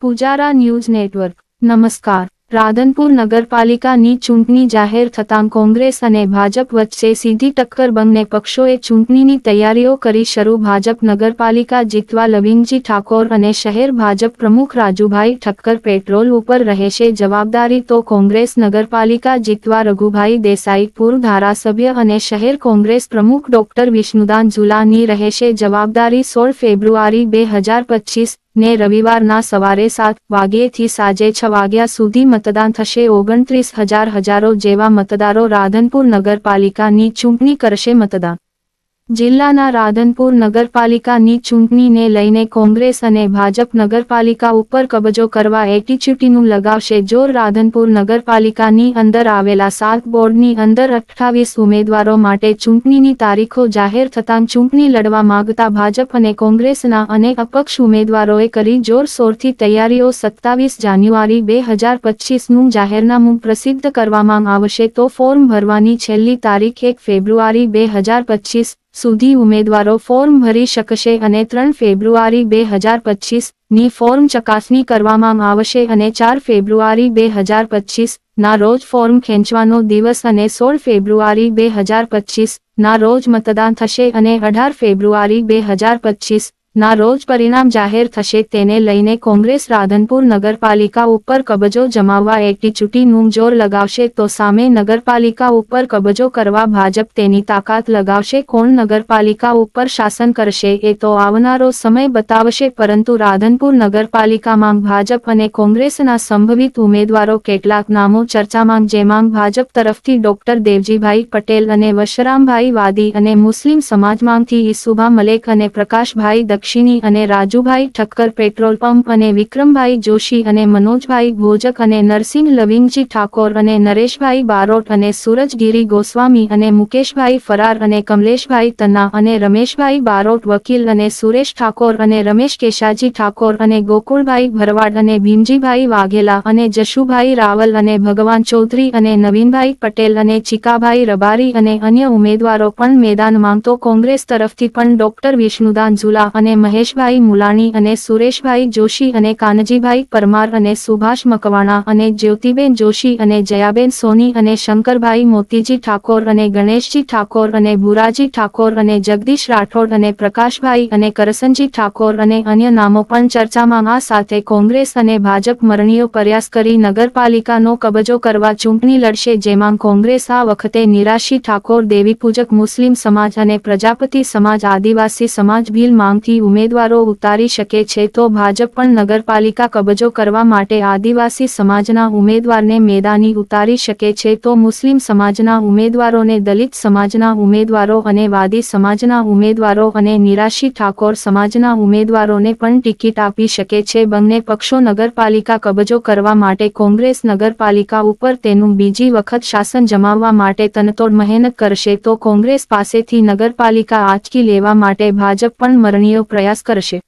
Pujara news network. નમસ્કાર. રાધનપુર નગરપાલિકાની ચૂંટણી જાહેર થતાં કોંગ્રેસ અને ભાજપ વચ્ચે સીધી ટક્કર બંને પક્ષોએ ચૂંટણીની તૈયારીઓ કરી શરૂ ભાજપ નગરપાલિકા જીતવા લવિનજી ઠાકોર અને શહેર ભાજપ પ્રમુખ રાજુભાઈ ઠક્કર પેટ્રોલ ઉપર રહેશે જવાબદારી તો કોંગ્રેસ નગરપાલિકા જીતવા રઘુભાઈ દેસાઈ પૂર્વ ધારાસભ્ય અને શહેર કોંગ્રેસ પ્રમુખ ડોક્ટર વિષ્ણુદાન ઝુલાની રહેશે જવાબદારી સોળ ફેબ્રુઆરી બે હજાર પચીસ ને રવિવારના સવારે સાત વાગ્યેથી સાંજે છ વાગ્યા સુધી મતદાન થશે. ઓગણત્રીસ હજાર હજારો જેવા મતદારો રાધનપુર નગરપાલિકાની ચૂંટણી કરશે મતદાન. જિલ્લાના રાધનપુર નગરપાલિકાની ચૂંટણીને લઈને કોંગ્રેસ અને ભાજપ નગરપાલિકા ઉપર કબજો કરવા એટીચ્યુટીનું લગાવશે જોર. રાધનપુર નગરપાલિકાની અંદર આવેલા સાત બોર્ડની અંદર અઠ્ઠાવીસ ઉમેદવારો માટે ચૂંટણીની તારીખો જાહેર થતાં ચૂંટણી લડવા માંગતા ભાજપ અને કોંગ્રેસના અનેક અપક્ષ ઉમેદવારોએ કરી જોરશોરથી તૈયારીઓ સત્તાવીસ જાન્યુઆરી બે હજાર પચીસનું જાહેરનામું પ્રસિદ્ધ કરવામાં આવશે. તો ફોર્મ ભરવાની છેલ્લી તારીખ એક ફેબ્રુઆરી બે હજાર પચીસ સુધી ઉમેદવારો ફોર્મ ભરી શકશે અને ત્રણ ફેબ્રુઆરી બે હજાર પચીસની ફોર્મ ચકાસણી કરવામાં આવશે અને ચાર ફેબ્રુઆરી બે હજાર પચીસ ના રોજ ફોર્મ ખેંચવાનો દિવસ અને સોળ ફેબ્રુઆરી બે હજાર પચીસ ના રોજ મતદાન થશે અને અઢાર ફેબ્રુઆરી બે હજાર પચીસ ના રોજ પરિણામ જાહેર થશે તેને લઈને કોંગ્રેસ રાધનપુર નગરપાલિકા ઉપર કબજો જમાવવા એટીચ્યુટીનું જોર લગાવશે તો સામે નગરપાલિકા ઉપર કબજો કરવા ભાજપ તેની તાકાત લગાવશે. કોણ નગરપાલિકા ઉપર શાસન કરશે એ તો આવનારો સમય બતાવશે પરંતુ રાધનપુર નગરપાલિકામાં ભાજપ અને કોંગ્રેસના સંભવિત ઉમેદવારો કેટલાક નામો ચર્ચામાં જેમાં ભાજપ તરફથી ડોક્ટર દેવજીભાઈ પટેલ અને વશરામભાઈ વાદી અને મુસ્લિમ સમાજમાંથી ઈસુભા મલેક અને પ્રકાશભાઈ દક્ષિણી અને રાજુભાઈ ઠક્કર પેટ્રોલ પંપ અને વિક્રમભાઈ જોશી અને મનોજભાઈ ભોજક અને નરસિંહ લવિંગજી ઠાકોર અને નરેશભાઈ બારોટ અને સુરજગીરી ગોસ્વામી અને મુકેશભાઈ ફરાર અને કમલેશભાઈ તન્ના અને રમેશભાઈ બારોટ વકીલ અને સુરેશ ઠાકોર અને રમેશ કેશાજી ઠાકોર અને ગોકુળભાઈ ભરવાડ અને ભીમજીભાઈ વાઘેલા અને જશુભાઈ રાવલ અને ભગવાન ચૌધરી અને નવીનભાઈ પટેલ અને ચિકાભાઈ રબારી અને અન્ય ઉમેદવારો પણ મેદાનમાં તો કોંગ્રેસ તરફથી પણ ડોક્ટર વિષ્ણુદાન ઝુલા અને મહેશભાઈ મુલાણી અને સુરેશભાઈ જોશી અને કાનજીભાઈ પરમાર અને સુભાષ મકવાણા અને જ્યોતિબેન જોશી અને જયાબેન સોની અને શંકરભાઈ મોતીજી ઠાકોર અને ગણેશજી ઠાકોર અને ભુરાજી ઠાકોર અને જગદીશ રાઠોડ અને પ્રકાશભાઈ અને કરસનજી ઠાકોર અને અન્ય નામો પણ ચર્ચામાં આ સાથે કોંગ્રેસ અને ભાજપ મરણીયો પ્રયાસ કરી નગરપાલિકાનો કબજો કરવા ચૂંટણી લડશે, જેમાં કોંગ્રેસ આ વખતે નિરાશી ઠાકોર, દેવીપૂજક મુસ્લિમ સમાજ અને પ્રજાપતિ સમાજ, આદિવાસી સમાજ ભીલ માંગથી ઉમેદવારો ઉતારી શકે છે તો ભાજપ પણ નગરપાલિકા કબજો કરવા માટે આદિવાસી સમાજના ઉમેદવારને મેદાની ઉતારી શકે છે તો મુસ્લિમ સમાજના ઉમેદવારોને, દલિત સમાજના ઉમેદવારો અને વાદી સમાજના ઉમેદવારો અને નિરાશી ઠાકોર સમાજના ઉમેદવારોને પણ ટિકિટ આપી શકે છે. બંને પક્ષો નગરપાલિકા કબજો કરવા માટે કોંગ્રેસ નગરપાલિકા ઉપર તેનું બીજી વખત શાસન જમાવવા માટે તનતોડ મહેનત કરશે તો કોંગ્રેસ પાસેથી નગરપાલિકા આંચકી લેવા માટે ભાજપ પણ મરણીયો પ્રયાસ કરશે.